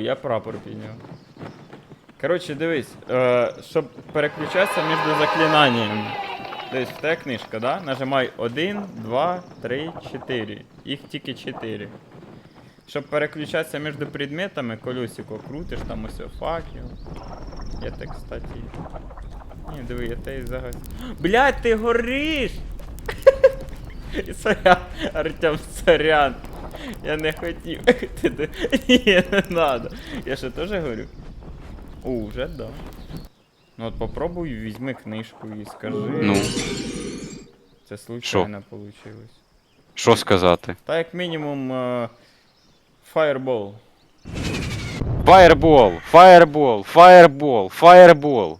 Я прапор підняв. Коротше, дивись, е, щоб переключатися між заклинаннями. В тебе книжка, да? Нажимай 1, 2, 3, 4. Їх тільки 4. Щоб переключатися між предметами, колесико крутиш, там ось факел. Я так, кстати. Ні, диви, я тебе загас. Блядь, ти гориш! Сорян, Артем, сорян. Я не хотів. Ні, не надо. Я що теж говорю? О, уже да. Ну от попробуй, візьми книжку і скажи. Ну, Це случайно вийшло. що сказати? Та як мінімум. е, Fireball. Фаєрбол, фаєрбол, фаєрбол, фаєрбол.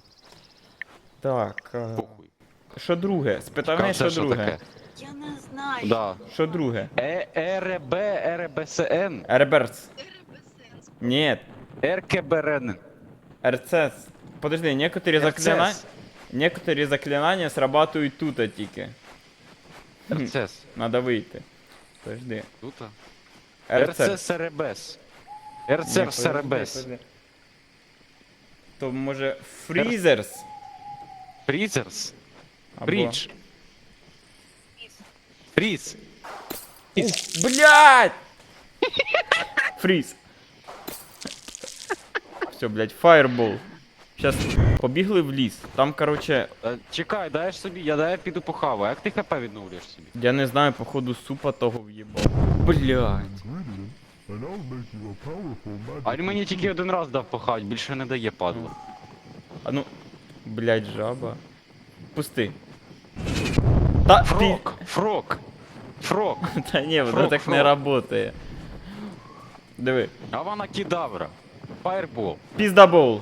Так. е, Що друге? Спитай мене, що друге. таке? Я не знаю. Да. Що друге? Е, РБ, РБСН, Реберс. Ні, РКБРН. РЦС. Подожди, некоторі заклинання. Некоторі заклинання срабатують тут тільки. РЦС. Надо вийти. Подожди. Тут? РЦС. РЦС РБС. Ні, РЦС подожди, РБС. подожди. То може Фрізерс? Фрізерс. Або- Брідж. Фріз. Ух, Блядь! Фріз. Все, блядь, фаербол. Сейчас побігли в ліс. Там, короче, Е, Чекай, дай собі, я дай піду похаваю. Як ти хп відновлюєш собі? я не знаю, походу супа того в'їбав. Блядь. magic. А він мені тільки один раз дав похавати, більше не дає падло. А ну. Блядь, жаба. Пусти. Та ти. Фрок! Фрок! Фрок! Та ні, воно Фрок, так не фрок. работає. Диви. Авана кедавра. Фаєрбол. Піздабол.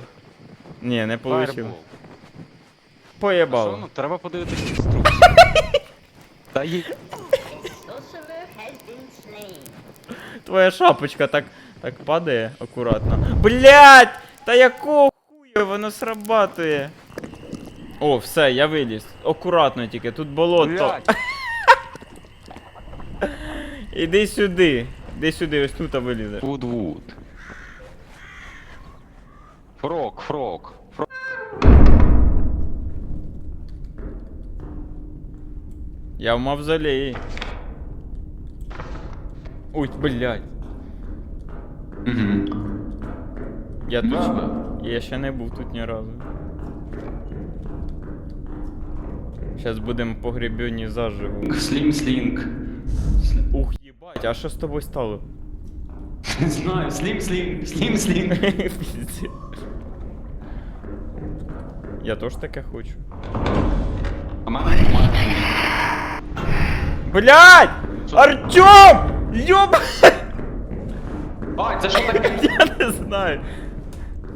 Ні, не получив. Фаєрбол. Що, Поєбало. ну, треба подивитися інструкцію. Та є... Sorcerer has been slain. Твоя шапочка так, так падає акуратно. Блять! Та якого хуя воно срабатує? О, все, я виліз. Акуратно тільки, тут болото. Блядь. Іди сюди. Іди сюди, ось тут вилізеш. Вуд-вуд. Фрок, фрок. Фрок. Я в мавзолеї. Ой, блять. Угу. Я тут. Я ще не був тут ні разу. Зараз будемо погребені заживо. Слім слінг. Ух, їбать, а що з тобою стало? Не знаю, слім слім, слім слінг. Пиздец. Я теж таке хочу. А мене Блять! Артем! Ёб! Ай, це що таке? Я не знаю.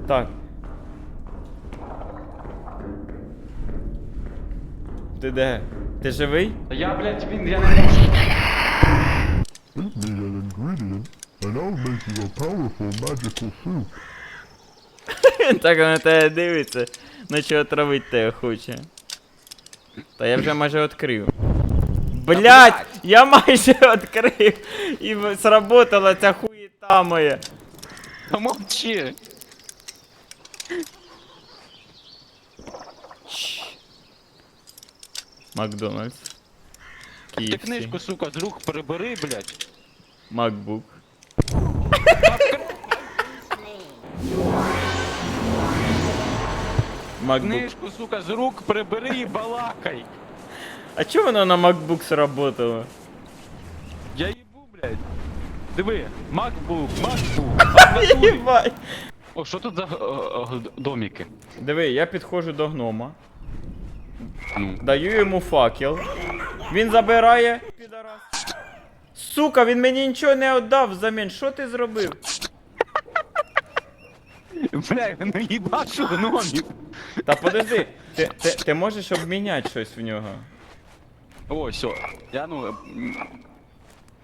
Так. Ти де? Ти живий? Я, блядь, він, я не можу. Give me an ingredient, and I'll make you a powerful magical soup. Він так на тебе дивиться, наче отравить тебе хоче. Та я вже майже відкрив. Блять! Я майже відкрив! І в- сработала ця хуєта моя. Та мовчи. Макдональдс. Ти книжку, сука, з рук прибери, блядь. MacBook. MacBook. Книжку, сука, з рук прибери і балакай. А чого воно на MacBook сработало? Я їбу, блядь. Диви, MacBook, MacBook. Єбать. О, що тут за е, е, доміки? Диви, я підходжу до гнома, Ну. даю йому факел. Він забирає. Сука, він мені нічого не віддав взамін. Що ти зробив? Бля, ну їбашу гномів. Та подожди, ти, ти, ти можеш обміняти щось в нього. О, все. Я ну. м,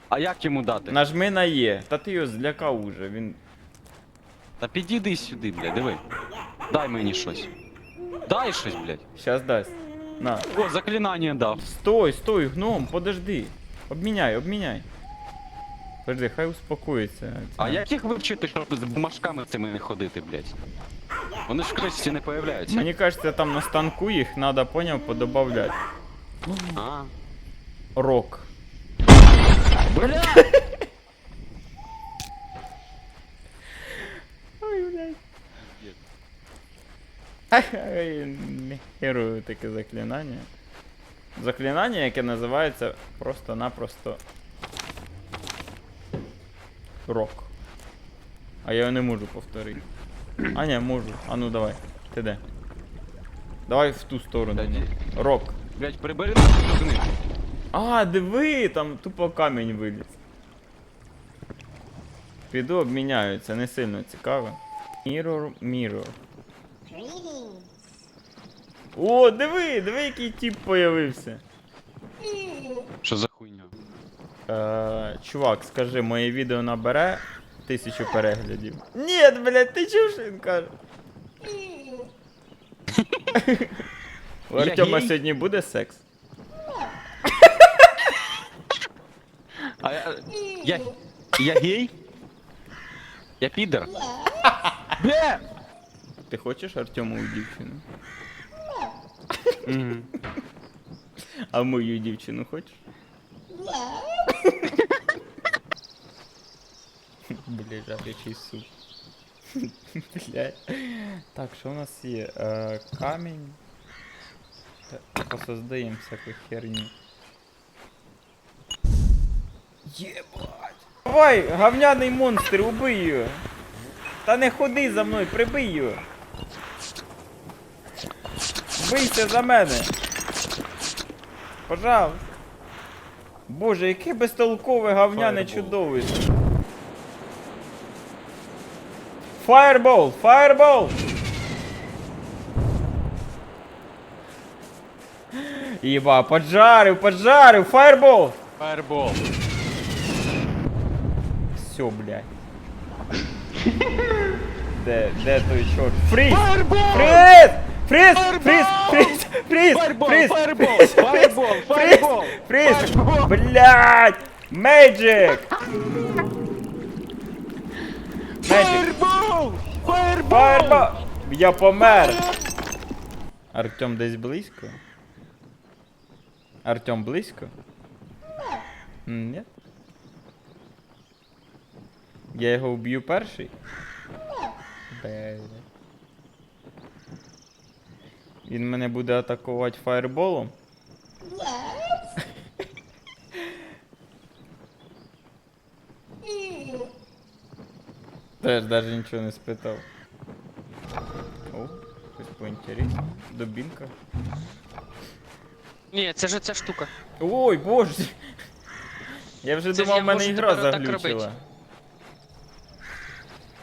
А як йому дати? Нажми на Є. Та ти його злякав уже. Він. Та підійди сюди, блядь, диви. Дай мені щось. Дай щось, блядь. Щас дасть. На. О, заклинання дав. Стой, стой, гном, подожди. Обміняй, обміняй. Подожди, хай успокоїться. А як їх вивчити, щоб з бумажками цими не ходити, блядь? Вони ж в кришці не появляються. Мені кажеться, там на станку їх треба, поняв, подобавляти. А. Рок. Бля! Ой, блядь. Не керую таке заклинання. Заклинання, яке називається просто-напросто рок. А я його не можу повторити. А ні, можу. А ну давай. Ти де? Давай в ту сторону. Рок. Блядь, прибери нашу. А, диви, там тупо камінь виліз. Піду обміняю, це не сильно цікаво. Mirror, mirror. Greetings. О, диви, диви, який тип появився. Що за хуйня? Е, чувак, скажи, моє відео набере тисячу переглядів. Ні, блядь, ти чув, що він каже? У Артема гей? сьогодні буде секс? А я. Я. Я гей? Я підер? Бля! Ти хочеш Артему дівчину? Мгм. А мою дівчину хочеш? Бля, жарячий суп. Бля. Так, що у нас є? Е, камінь. Та- Посоздаємо всяку херню. Єбать! Давай, говняний монстр, убий його! Та не ходи за мною, прибий його! Бийся за мене! Пожалуйста! Боже, яке безтолкове говняне чудовище! Fireball! Fireball! Єба, поджарив, поджарив! Fireball! Фаербол. Все, блядь. Де, де той чорт? Фріз! Фріз! Фріз! Фріз! Fireball! Фріз! Фріз! Fireball! Фріз! Fireball! Фріз! Фріз! Фріз! Блядь! Magic! Magic! Фаербол! Фаербол! Фаербол! Я помер! Артем десь близько? Артем близько? Ні? Я його вб'ю перший? Блядь. Він мене буде атакувати фаерболом? Теж навіть нічого не спитав. О, щось поінтересно. Дубінка. Ні, це ж ця штука. Ой, боже! Я вже Це думав, в мене ігра заглючила.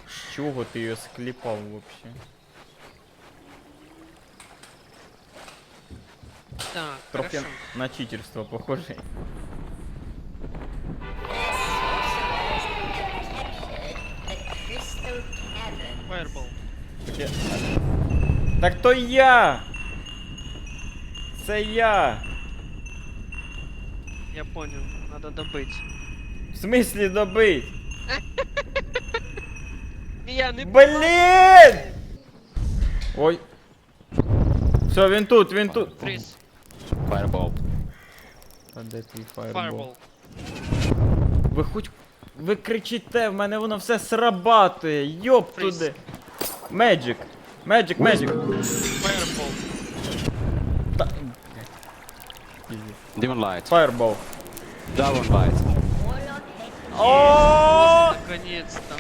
З чого ти її скліпав вообще? Так, Трохи хорошо. на читерство похоже. The Crystal Cavern. Фаербол. Таке- Так то я! Це я! Я понял, надо добить. В смислі добить? Я не Блін! Ой. Все, він тут, він тут. Фріз. Фаербол. А де твій. Ви хоч. Ви кричите, в мене воно все срабатує. Йоп Фріз. туди. Magic. Magic, magic. Фаербол. Demon Light. Fireball. Down Light. О! Наконец-то.